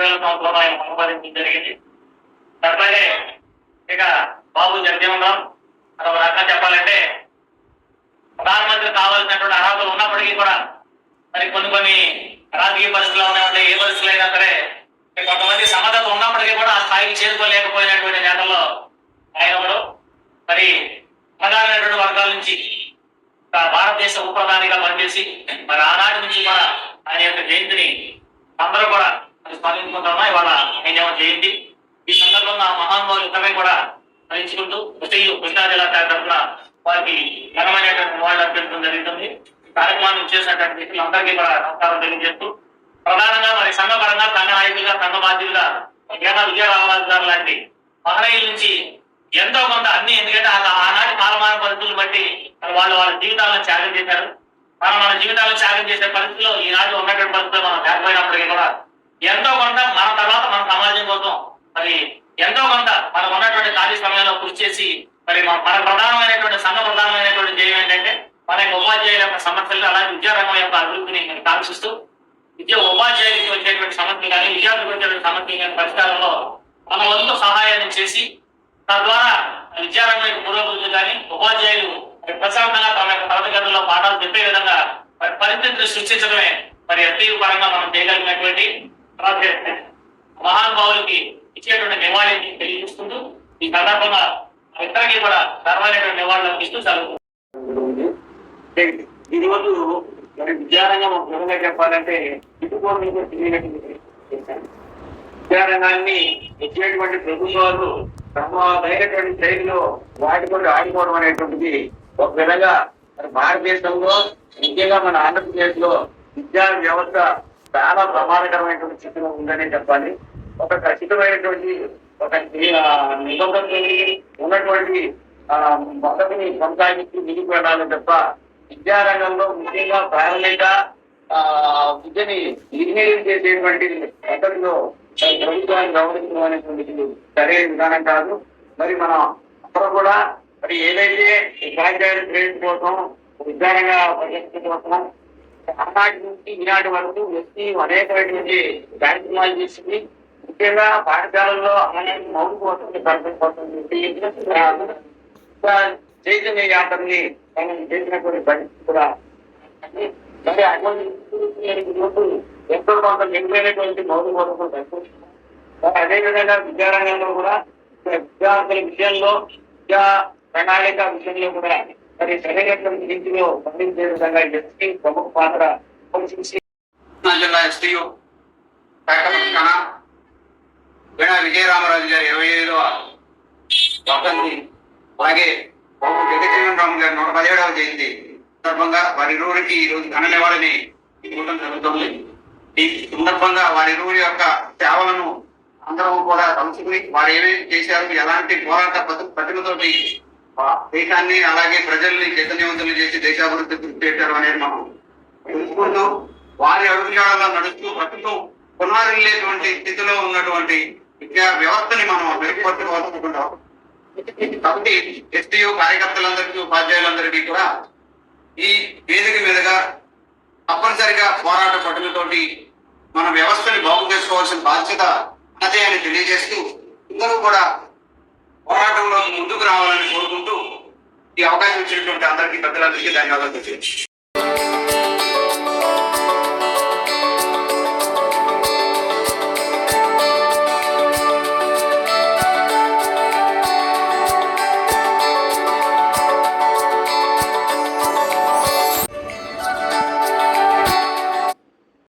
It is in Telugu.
వేల సంవత్సరంలో ఆయన సంపాదించడం జరిగింది. అట్లాగే ఇక బాబు జగజీవన్ రామ్ అదొక రకంగా చెప్పాలంటే ప్రధానమంత్రి కావాల్సినటువంటి అర్హతలు ఉన్నప్పటికీ కూడా మరి కొన్ని కొన్ని రాజకీయ పరిస్థితులు ఉన్నాయంటే ఏ పరిస్థితులు అయినా సరే కొంతమంది సమర్థత ఉన్నప్పటికీ కూడా ఆ స్థాయికి చేరుకోలేకపోయినటువంటి నేతల్లో ఆయన ఒకడు. మరి ప్రధానమైనటువంటి వర్గాల నుంచి భారతదేశ ఉప ప్రధానిగా పనిచేసి మరి ఆనాటి నుంచి కూడా ఆయన యొక్క జయంతిని అందరూ కూడా స్మరించుకుంటామా ఇవాళ ఆయన జయంతి. ఈ సందర్భంగా ఆ మహానుభావులు ఇద్దరే కూడా స్మరించుకుంటూ కృష్ణయ్య కృష్ణా జిల్లా తరఫున వారికి ఘనమైనటువంటి నివాళులు అర్పించడం జరుగుతుంది. కార్యక్రమాన్ని చేసినటువంటి వ్యక్తులందరికీ కూడా నమస్కారం తెలియజేస్తూ ప్రధానంగా మరి సంఘపరంగా సంఘ నాయకులుగా సంఘ బాధ్యులుగా గేట విజయరామరాజు గారు లాంటి మహనీయుల నుంచి ఎంతో కొంత అన్ని ఎందుకంటే ఆనాటి కాలమాన పరిస్థితులు బట్టి వాళ్ళు వాళ్ళ జీవితాలను త్యాగం చేశారు. మనం మన జీవితాలను త్యాగం చేసే పరిస్థితిలో ఈనాడు ఉన్నటువంటి పరిస్థితులు మనం లేకపోయినా ఎంతో కొంత మన తర్వాత మన సమాజం కోసం మరి ఎంతో కొంత మనకు ఉన్నటువంటి ఖాళీ సమయంలో కృషి చేసి మరి మన మన ప్రధానమైనటువంటి సంఘ ప్రధానమైనటువంటి ధ్యేయం ఏంటంటే మన యొక్క ఉపాధ్యాయుల యొక్క సమస్యలు అలాగే విద్యారంగం యొక్క అభివృద్ధిని నేను కాంక్షిస్తూ విద్య ఉపాధ్యాయులకి వచ్చేటువంటి సమస్యలు కానీ విద్యార్థులకు వచ్చేటువంటి సమస్యలు కానీ పరిష్కారంలో మన వంతు సహాయాన్ని చేసి తద్వారా విద్యారంగం యొక్క పురోగతి కానీ ఉపాధ్యాయులు మరి ప్రశాంతంగా తమ యొక్క తరగతి గదుల్లో పాఠాలు చెప్పే విధంగా పరిస్థితులు సృష్టించడమే మరి ఎస్టీయు పరంగా మనం చేయగలిగినటువంటి అలాగే మహానుభావులకి ఇచ్చేటువంటి నివాళిని తెలియజేసుకుంటూ ఈ సందర్భంగా ఇద్దరికి కూడా సర్వైనటువంటి నివాళులు అర్పిస్తూ సెలవు. ఈరోజు మరి విద్యారంగం విధంగా చెప్పాలంటే ఇటుకోవడం విద్యారంగాన్ని ఇచ్చేటువంటి ప్రభుత్వాలు తమదైనటువంటి శైలిలో వాటికొని ఆడుకోవడం అనేటువంటిది ఒక విధంగా మరి భారతదేశంలో ముఖ్యంగా మన ఆంధ్రప్రదేశ్లో విద్యా వ్యవస్థ చాలా ప్రమాదకరమైనటువంటి స్థితిలో ఉందనే చెప్పాలి. ఒక ఖచ్చితమైనటువంటి ఒక ఆ, నిబంధన కలిగి ఉన్నటువంటి మొదటిని కొనసాగించి కొనసాగిస్తూ ముందుకు వెళ్ళాలని తప్ప విద్యారంగంలో ముఖ్యంగా ప్రాథమిక ఆ, విద్యని ఇంజనీరింగ్ చేసేటువంటి పద్ధతిలో ప్రభుత్వాన్ని గౌరవించడం అనేటువంటిది సరైన విధానం కాదు. మరి మనం అక్కడ కూడా మరి ఏదైతే ఉపాధ్యాయుల శ్రేణి కోసం విద్యారంగ పరిస్థితి కోసం ఆనాటి నుంచి ఈనాటి వరకు వ్యక్తి అనేకమైనటువంటి కార్యక్రమాలు చేసింది. ముఖ్యంగా పాఠశాలల్లో ఆనాటి మౌలిక కోసం చెప్పి, చైతన్య యాత్రని మనం చేసినటువంటి పరిస్థితి కూడా. మరి అటువంటి ఎంతో కొంత మెరుగైనటువంటి మౌలిక వసతులు కల్పిస్తున్నాం అదేవిధంగా విద్యారంగంలో కూడా విద్యార్థుల విషయంలో విద్యా ప్రణాళిక విషయంలో కూడా మరి సరైనటువంటి నీతిలో పండించే విధంగా ఎస్పీ ప్రముఖ పాత్ర పోషించి జిల్లా ఎస్టీయు శాఖపక్షాన వీణ విజయరామరాజు గారి ఇరవై ఐదవ వసంతి అలాగే బాబు జగజీవన్ గారి నూట పదిహేడవ జయంతి సందర్భంగా వారి ఇరువురికి ఈ రోజు ఘన నివాళిని ఇవ్వడం జరుగుతుంది. ఈ సందర్భంగా వారి ఇరువురి యొక్క సేవలను అందరం కూడా తలుచుకుని వారు ఏమేమి చేశారు ఎలాంటి పోరాట పద్ధ- ప్రతిమతోటి దేశాన్ని అలాగే ప్రజల్ని చైతన్యవంతులు చేసి దేశాభివృద్ధి కృషి చేశారు అనేది మనం తెలుసుకుంటూ వారి అడుగుజాడల్లో నడుస్తూ ప్రస్తుతం పునరులేటువంటి స్థితిలో ఉన్నటువంటి విద్యా వ్యవస్థని మనం మెరుగుపరచుకోవాలనుకుంటాం కాబట్టి ఎస్టీయు కార్యకర్తలందరికీ ఉపాధ్యాయులందరికీ కూడా ఈ వేదిక మీదుగా తప్పనిసరిగా పోరాట పట్టులతోటి మన వ్యవస్థని బాగు చేసుకోవాల్సిన బాధ్యత అదే అని తెలియజేస్తూ అందరూ కూడా పోరాటంలో ముందుకు రావాలని కోరుకుంటూ ఈ అవకాశం ఇచ్చినటువంటి అందరికీ పెద్దలందరికీ ధన్యవాదాలు తెలియజేస్తాను